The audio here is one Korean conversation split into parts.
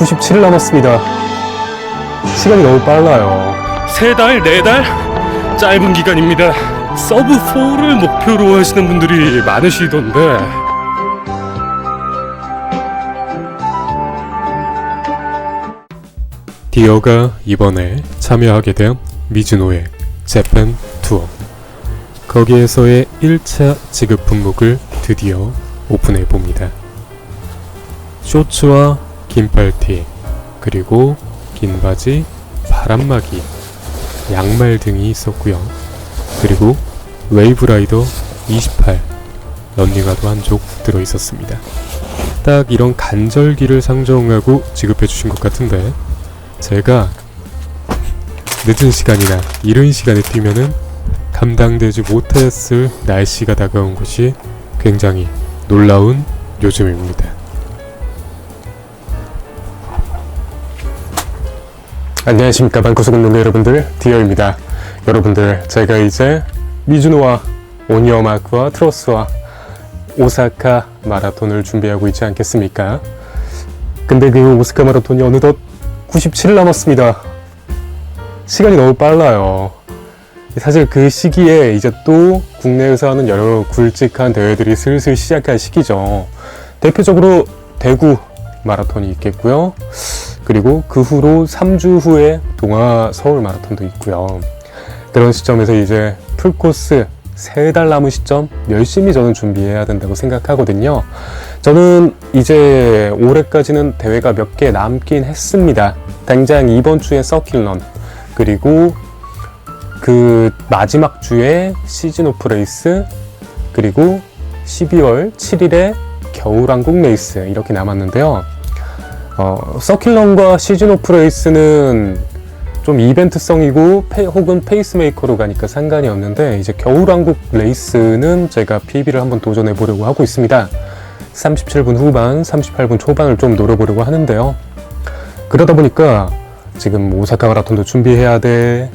97일 남았습니다. 시간이 너무 빨라요. 세 달, 네 달? 짧은 기간입니다. 서브 4를 목표로 하시는 분들이 많으시던데. 디어가 이번에 참여하게 된 미즈노의 재팬 투어. 거기에서의 1차 지급 품목을 드디어 오픈해 봅니다. 쇼츠와 긴팔티, 그리고 긴 바지, 바람막이, 양말 등이 있었고요. 그리고 웨이브라이더 28, 런닝화도 한 쪽 들어 있었습니다. 딱 이런 간절기를 상정하고 지급해 주신 것 같은데 제가 늦은 시간이나 이른 시간에 뛰면은 감당되지 못했을 날씨가 다가온 것이 굉장히 놀라운 요즘입니다. 안녕하십니까 방구석 운동 여러분들 디어입니다. 여러분들 제가 이제 미즈노와 오니어마크와 트로스와 오사카 마라톤을 준비하고 있지 않겠습니까? 근데 그 오사카 마라톤이 어느덧 97일 남았습니다. 시간이 너무 빨라요. 사실 그 시기에 이제 또 국내에서 하는 여러 굵직한 대회들이 슬슬 시작할 시기죠. 대표적으로 대구 마라톤이 있겠고요. 그리고 그 후로 3주 후에 동아 서울 마라톤도 있고요. 그런 시점에서 이제 풀코스 세달 남은 시점 열심히 저는 준비해야 된다고 생각하거든요. 저는 이제 올해까지는 대회가 몇 개 남긴 했습니다. 당장 이번 주에 서킷런 그리고 그 마지막 주에 시즌 오프 레이스 그리고 12월 7일에 겨울왕국 레이스 이렇게 남았는데요. 어, 서킷런과 시즌 오프 레이스는 좀 이벤트성이고 페- 혹은 페이스메이커로 가니까 상관이 없는데 이제 겨울왕국 레이스는 제가 PB를 한번 도전해 보려고 하고 있습니다. 37분 후반, 38분 초반을 좀 노려보려고 하는데요. 그러다 보니까 지금 오사카 마라톤도 준비해야 돼.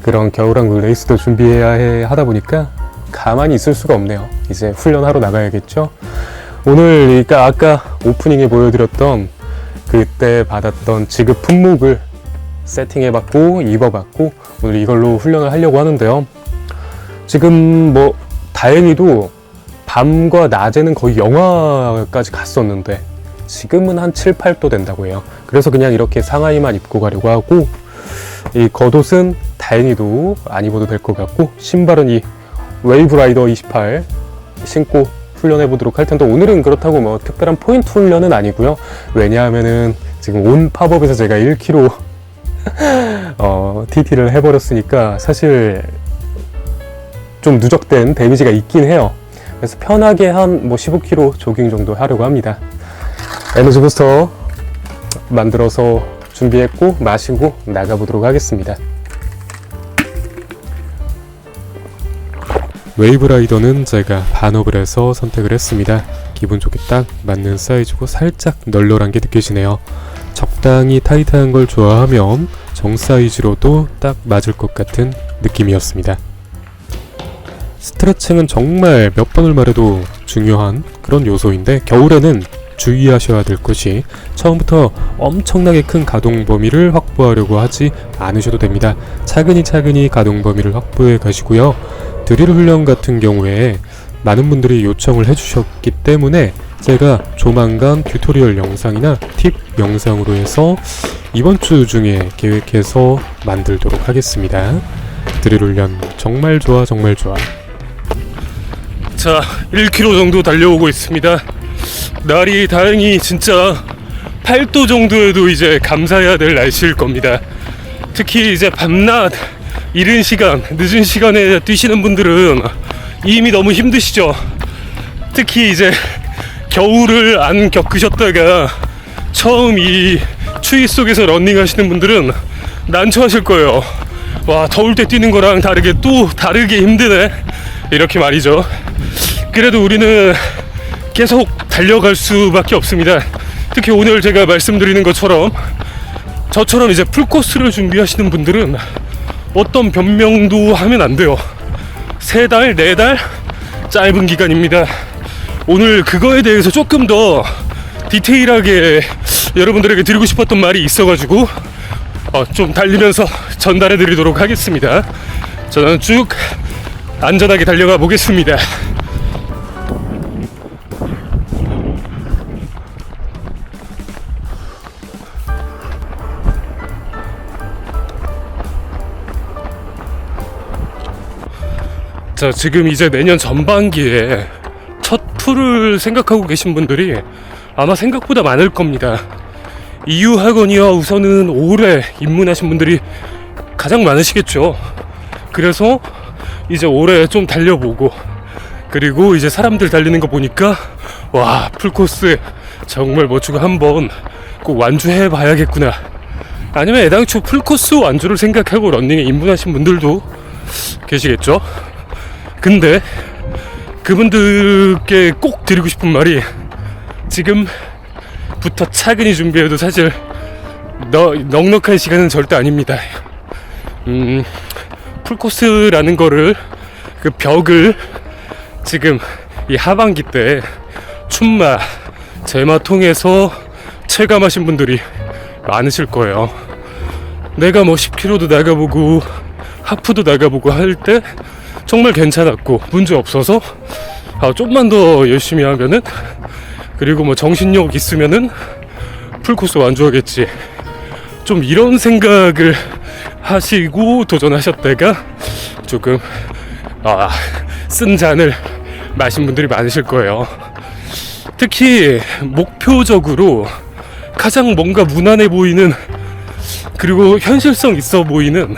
그런 겨울왕국 레이스도 준비해야 해 하다 보니까 가만히 있을 수가 없네요. 이제 훈련하러 나가야겠죠. 오늘 그러니까 아까 오프닝에 보여드렸던 그때 받았던 지급 품목을 세팅해봤고 입어봤고 오늘 이걸로 훈련을 하려고 하는데요. 지금 뭐 다행히도 밤과 낮에는 거의 영하까지 갔었는데 지금은 한 7, 8도 된다고 해요. 그래서 그냥 이렇게 상하이만 입고 가려고 하고 이 겉옷은 다행히도 안 입어도 될 것 같고 신발은 이 웨이브라이더 28 신고 훈련해 보도록 할 텐데 오늘은 그렇다고 뭐 특별한 포인트 훈련은 아니고요. 왜냐하면은 지금 온 팝업에서 제가 1kg 어, TT를 해버렸으니까 사실 좀 누적된 데미지가 있긴 해요. 그래서 편하게 한 뭐 15km 조깅 정도 하려고 합니다. 에너지 부스터 만들어서 준비했고 마시고 나가보도록 하겠습니다. 웨이브라이더는 제가 반업을 해서 선택을 했습니다. 기분 좋게 딱 맞는 사이즈고 살짝 널널한 게 느껴지네요. 적당히 타이트한 걸 좋아하면 정 사이즈로도 딱 맞을 것 같은 느낌이었습니다. 스트레칭은 정말 몇 번을 말해도 중요한 그런 요소인데 겨울에는 주의하셔야 될 것이 처음부터 엄청나게 큰 가동 범위를 확보하려고 하지 않으셔도 됩니다. 차근히 차근히 가동 범위를 확보해 가시고요. 드릴 훈련 같은 경우에 많은 분들이 요청을 해주셨기 때문에 제가 조만간 튜토리얼 영상이나 팁 영상으로 해서 이번 주 중에 계획해서 만들도록 하겠습니다. 드릴 훈련 정말 좋아 정말 좋아. 자, 1km 정도 달려오고 있습니다. 날이 다행히 진짜 8도 정도에도 이제 감사해야 될 날씨일 겁니다. 특히 이제 밤낮 이른 시간, 늦은 시간에 뛰시는 분들은 이미 너무 힘드시죠. 특히 이제 겨울을 안 겪으셨다가 처음 이 추위 속에서 러닝 하시는 분들은 난처하실 거예요. 와, 더울 때 뛰는 거랑 다르게 또 다르게 힘드네. 이렇게 말이죠. 그래도 우리는 계속 달려갈 수밖에 없습니다. 특히 오늘 제가 말씀드리는 것처럼 저처럼 이제 풀코스를 준비하시는 분들은 어떤 변명도 하면 안 돼요. 세 달, 네 달 짧은 기간입니다. 오늘 그거에 대해서 조금 더 디테일하게 여러분들에게 드리고 싶었던 말이 있어가지고 어, 좀 달리면서 전달해 드리도록 하겠습니다. 저는 쭉 안전하게 달려가 보겠습니다. 자, 지금 이제 내년 전반기에 첫 풀을 생각하고 계신 분들이 아마 생각보다 많을 겁니다. 이유 학원이와 우선은 올해 입문하신 분들이 가장 많으시겠죠. 그래서 이제 올해 좀 달려보고 그리고 이제 사람들 달리는 거 보니까 와 풀코스 정말 멋지고 한번 꼭 완주해 봐야겠구나. 아니면 애당초 풀코스 완주를 생각하고 런닝에 입문하신 분들도 계시겠죠. 근데 그분들께 꼭 드리고 싶은 말이 지금부터 차근히 준비해도 사실 너, 넉넉한 시간은 절대 아닙니다. 음, 풀코스라는 거를 그 벽을 지금 이 하반기 때 춘마 제마 통해서 체감하신 분들이 많으실 거예요. 내가 뭐 10km도 나가보고 하프도 나가보고 할 때 정말 괜찮았고 문제 없어서 아, 좀만 더 열심히 하면은 그리고 뭐 정신력 있으면은 풀코스 완주하겠지. 좀 이런 생각을 하시고 도전하셨다가 조금 아, 쓴 잔을 마신 분들이 많으실 거예요. 특히 목표적으로 가장 뭔가 무난해 보이는 그리고 현실성 있어 보이는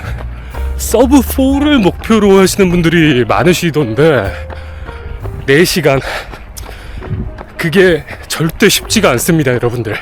서브 4를 목표로 하시는 분들이 많으시던데 4시간. 그게 절대 쉽지가 않습니다 여러분들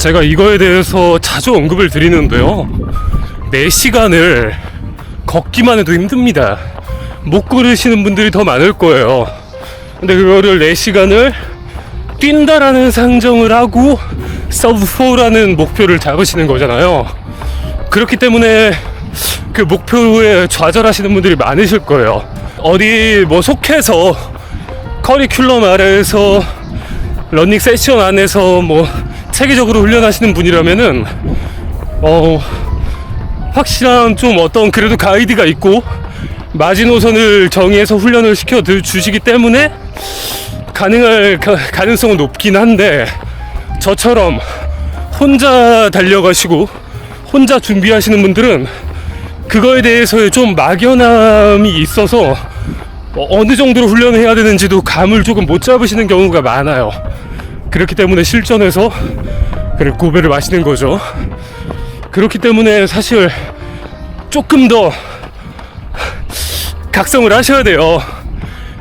제가 이거에 대해서 자주 언급을 드리는데요. 4시간을 걷기만 해도 힘듭니다. 못 걸으시는 분들이 더 많을 거예요. 근데 그거를 4시간을 뛴다라는 상정을 하고 서브 4라는 목표를 잡으시는 거잖아요. 그렇기 때문에 그 목표에 좌절하시는 분들이 많으실 거예요. 어디 뭐 속해서 커리큘럼 아래에서 러닝 세션 안에서 뭐 체계적으로 훈련하시는 분이라면은 어 확실한 좀 어떤 그래도 가이드가 있고 마지노선을 정의해서 훈련을 시켜 주시기 때문에 가능할 가, 가능성은 높긴 한데 저처럼 혼자 달려가시고 혼자 준비하시는 분들은 그거에 대해서의 좀 막연함이 있어서 어, 어느 정도로 훈련을 해야 되는지도 감을 조금 못 잡으시는 경우가 많아요. 그렇기 때문에 실전에서 그를 고배를 마시는 거죠. 그렇기 때문에 사실 조금 더 각성을 하셔야 돼요.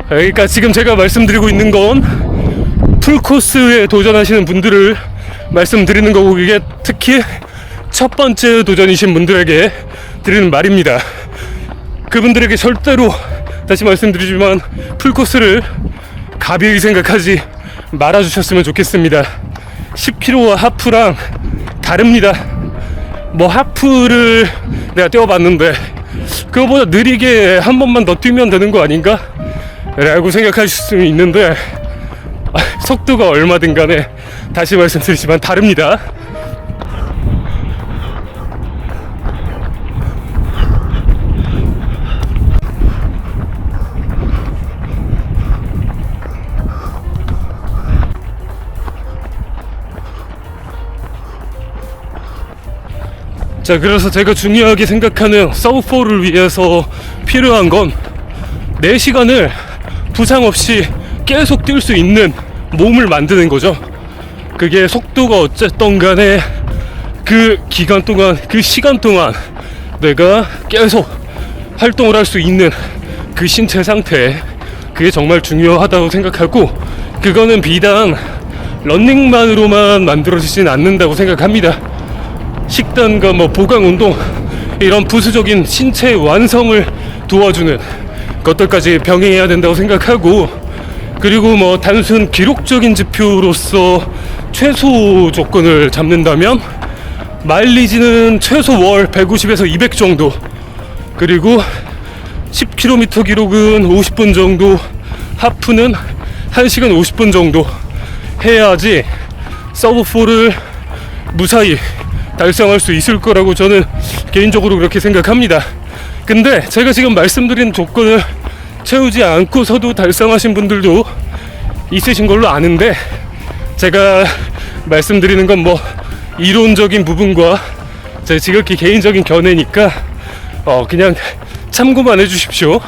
그러니까 지금 제가 말씀드리고 있는 건 풀코스에 도전하시는 분들을 말씀드리는 거고 이게 특히 첫 번째 도전이신 분들에게 드리는 말입니다. 그분들에게 절대로 다시 말씀드리지만 풀코스를 가벼이 생각하지 말아주셨으면 좋겠습니다. 10km와 하프랑 다릅니다. 뭐 하프를 내가 뛰어봤는데 그거보다 느리게 한 번만 더 뛰면 되는 거 아닌가? 라고 생각하실 수 있는데 아, 속도가 얼마든 간에 다시 말씀드리지만 다릅니다. 자 그래서 제가 중요하게 생각하는 서브4를 위해서 필요한 건 4시간을 부상 없이 계속 뛸 수 있는 몸을 만드는 거죠. 그게 속도가 어쨌든 간에 그 기간 동안 그 시간 동안 내가 계속 활동을 할 수 있는 그 신체 상태 그게 정말 중요하다고 생각하고 그거는 비단 런닝만으로만 만들어지진 않는다고 생각합니다 식단과 뭐 보강 운동 이런 부수적인 신체 완성을 도와주는 것들까지 병행해야 된다고 생각하고 그리고 뭐 단순 기록적인 지표로서 최소 조건을 잡는다면 마일리지는 최소 월 150에서 200 정도 그리고 10km 기록은 50분 정도 하프는 1시간 50분 정도 해야지 서브4를 무사히 달성할 수 있을 거라고 저는 개인적으로 그렇게 생각합니다. 근데 제가 지금 말씀드린 조건을 채우지 않고서도 달성하신 분들도 있으신 걸로 아는데 제가 말씀드리는 건 뭐 이론적인 부분과 제 지극히 개인적인 견해니까 어 그냥 참고만 해주십시오.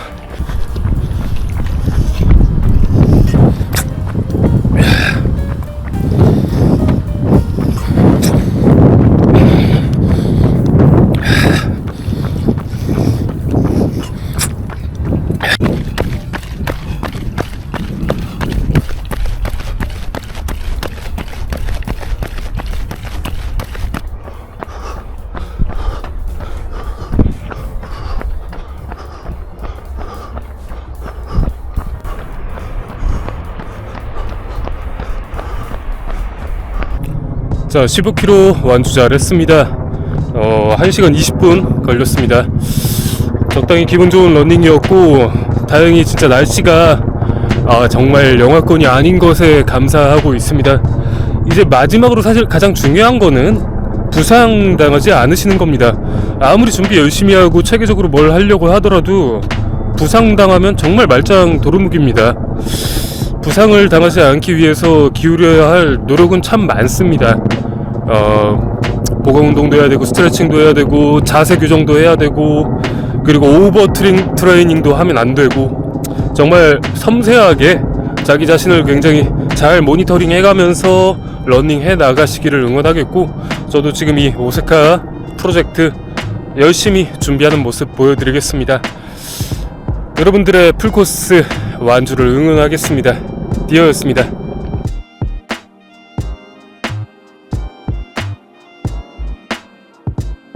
자, 15km 완주 잘했습니다. 어, 1시간 20분 걸렸습니다. 적당히 기분 좋은 러닝이었고, 다행히 진짜 날씨가 아, 정말 영하권이 아닌 것에 감사하고 있습니다. 이제 마지막으로 사실 가장 중요한 거는 부상 당하지 않으시는 겁니다. 아무리 준비 열심히 하고 체계적으로 뭘 하려고 하더라도 부상 당하면 정말 말짱 도루묵입니다. 부상을 당하지 않기 위해서 기울여야 할 노력은 참 많습니다. 어, 보강 운동도 해야 되고 스트레칭도 해야 되고 자세 교정도 해야 되고 그리고 오버 트레인, 트레이닝도 하면 안 되고 정말 섬세하게 자기 자신을 굉장히 잘 모니터링 해가면서 러닝 해 나가시기를 응원하겠고 저도 지금 이 오스카 프로젝트 열심히 준비하는 모습 보여드리겠습니다. 여러분들의 풀코스 완주를 응원하겠습니다. 디어였습니다.